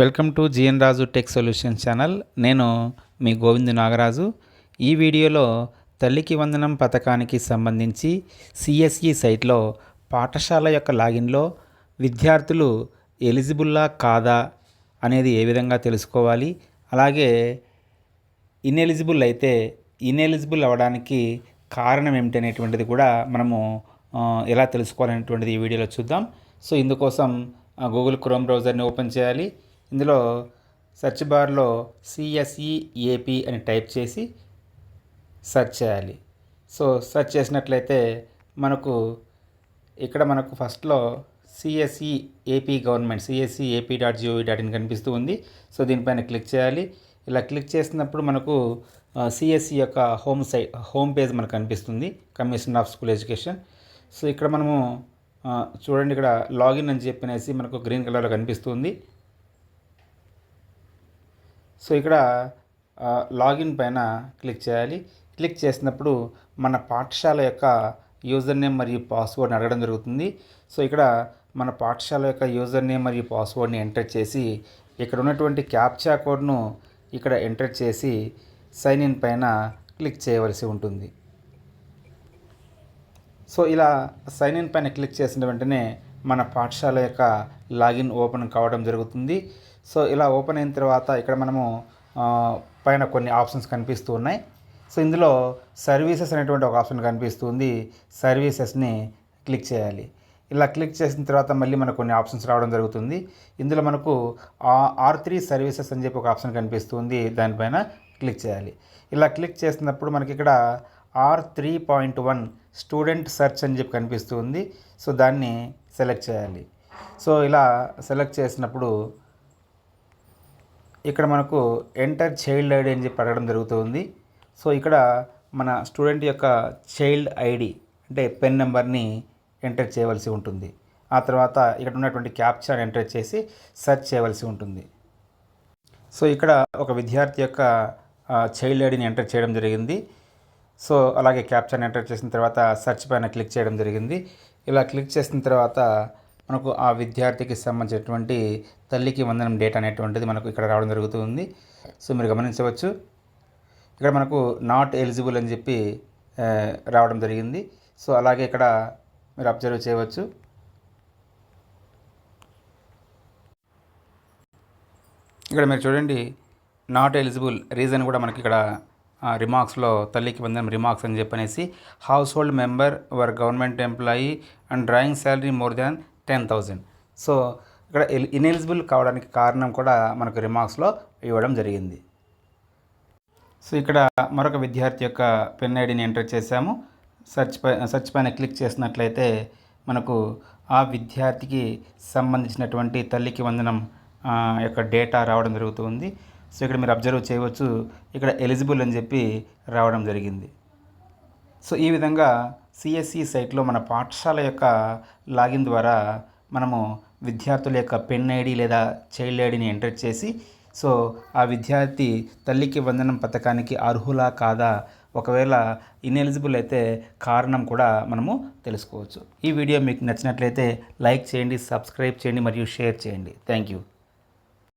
Welcome to GN Raju tech solution channel. నేను మీ గోవింద్ నాగరాజు. ఈ వీడియోలో తల్లికి వందనం పథకానికి సంబంధించి సిఎస్ఈ సైట్లో పాఠశాల యొక్క లాగిన్లో విద్యార్థులు ఎలిజిబుల్లా కాదా అనేది ఏ విధంగా తెలుసుకోవాలి? అలాగే ఇన్ఎలిజిబుల్ అయితే ఇన్ఎలిజిబుల్ అవ్వడానికి కారణం ఏమిటి అనేటువంటిది కూడా మనము ఎలా తెలుసుకోవాలనేటువంటిది ఈ వీడియోలో చూద్దాం. సో ఇందుకోసం గూగుల్ క్రోమ్ బ్రౌజర్ని ఓపెన్ చేయాలి. ఇందులో సెర్చ్ బార్లో సిఎస్ఈ ఏపీ అని టైప్ చేసి సెర్చ్ చేయాలి. సో సెర్చ్ చేసినట్లయితే మనకు ఇక్కడ మనకు ఫస్ట్లో CSE AP government CSE AP dot GOV dot in కనిపిస్తూ ఉంది. సో దీనిపైన క్లిక్ చేయాలి. ఇలా క్లిక్ చేసినప్పుడు మనకు సిఎస్ఈ యొక్క హోమ్ సైట్ హోమ్ పేజ్ మనకు కనిపిస్తుంది. Commission of school education. So ఇక్కడ మనము చూడండి ఇక్కడ లాగిన్ అని చెప్పినేసి మనకు గ్రీన్ కలర్లో కనిపిస్తుంది సో ఇక్కడ లాగిన్ పైన క్లిక్ చేయాలి. క్లిక్ చేసినప్పుడు మన పాఠశాల యొక్క యూజర్ నేమ్ మరియు పాస్వర్డ్ని అడగడం జరుగుతుంది. సో ఇక్కడ మన పాఠశాల యొక్క యూజర్ నేమ్ మరియు పాస్వర్డ్ని ఎంటర్ చేసి ఇక్కడ ఉన్నటువంటి క్యాప్చా కోడ్ను ఇక్కడ ఎంటర్ చేసి సైన్ ఇన్ పైన క్లిక్ చేయవలసి ఉంటుంది. సో ఇలా సైన్ ఇన్ పైన క్లిక్ చేసిన వెంటనే మన పాఠశాల యొక్క లాగిన్ ఓపెన్ కావడం జరుగుతుంది. సో ఇలా ఓపెన్ అయిన తర్వాత ఇక్కడ మనము పైన కొన్ని ఆప్షన్స్ కనిపిస్తూ ఉన్నాయి. సో ఇందులో సర్వీసెస్ అనేటువంటి ఒక ఆప్షన్ కనిపిస్తుంది. సర్వీసెస్ని క్లిక్ చేయాలి. ఇలా క్లిక్ చేసిన తర్వాత మళ్ళీ మనకు కొన్ని ఆప్షన్స్ రావడం జరుగుతుంది. ఇందులో మనకు ఆర్ త్రీ సర్వీసెస్ అని చెప్పి ఒక ఆప్షన్ కనిపిస్తుంది. దానిపైన క్లిక్ చేయాలి. ఇలా క్లిక్ చేసినప్పుడు మనకి ఇక్కడ R three point one student search అని చెప్పి కనిపిస్తుంది. సో దాన్ని సెలెక్ట్ చేయాలి. సో ఇలా సెలెక్ట్ చేసినప్పుడు ఇక్కడ మనకు ఎంటర్ చైల్డ్ ఐడి అని చెప్పి అడగడం జరుగుతుంది. సో ఇక్కడ మన స్టూడెంట్ యొక్క చైల్డ్ ఐడి అంటే పెన్ నెంబర్ని ఎంటర్ చేయవలసి ఉంటుంది. ఆ తర్వాత ఇక్కడ ఉన్నటువంటి క్యాప్చర్ ఎంటర్ చేసి సెర్చ్ చేయవలసి ఉంటుంది. సో ఇక్కడ ఒక విద్యార్థి యొక్క చైల్డ్ ఐడిని ఎంటర్ చేయడం జరిగింది. సో అలాగే క్యాప్చర్ని ఎంటర్ చేసిన తర్వాత సెర్చ్ పైన క్లిక్ చేయడం జరిగింది. ఇలా క్లిక్ చేసిన తర్వాత మనకు ఆ విద్యార్థికి సంబంధించినటువంటి తల్లికి వందనం డేట్ అనేటువంటిది మనకు ఇక్కడ రావడం జరుగుతుంది. సో మీరు గమనించవచ్చు. ఇక్కడ మనకు నాట్ ఎలిజిబుల్ అని చెప్పి రావడం జరిగింది. సో అలాగే ఇక్కడ మీరు అబ్జర్వ్ చేయవచ్చు. ఇక్కడ మీరు చూడండి నాట్ ఎలిజిబుల్ రీజన్ కూడా మనకి ఇక్కడ రిమార్క్స్లో తల్లికి వందనం రిమార్క్స్ అని చెప్పనేసి house hold member or government employee and drawing salary more than ten thousand so ఇక్కడ ఇనెలిజిబుల్ కావడానికి కారణం కూడా మనకు రిమార్క్స్లో ఇవ్వడం జరిగింది. సో ఇక్కడ మరొక విద్యార్థి యొక్క పెన్ ఐడిని ఎంటర్ చేశాము. సెర్చ్ పై సెర్చ్ పైన క్లిక్ చేసినట్లయితే మనకు ఆ విద్యార్థికి సంబంధించినటువంటి తల్లికి వందనం యొక్క డేటా రావడం జరుగుతుంది. సో ఇక్కడ మీరు అబ్జర్వ్ చేయవచ్చు. ఇక్కడ ఎలిజిబుల్ అని చెప్పి రావడం జరిగింది. సో ఈ విధంగా సిఎస్సి సైట్లో మన పాఠశాల యొక్క లాగిన్ ద్వారా మనము విద్యార్థుల యొక్క పెన్ ఐడి లేదా చైల్డ్ ఐడిని ఎంటర్ చేసి సో ఆ విద్యార్థి తల్లికి వందనం పథకానికి అర్హులా కాదా? ఒకవేళ ఇన్ఎలిజిబుల్ అయితే కారణం కూడా మనము తెలుసుకోవచ్చు. ఈ వీడియో మీకు నచ్చినట్లయితే లైక్ చేయండి సబ్స్క్రైబ్ చేయండి మరియు షేర్ చేయండి. Thank you.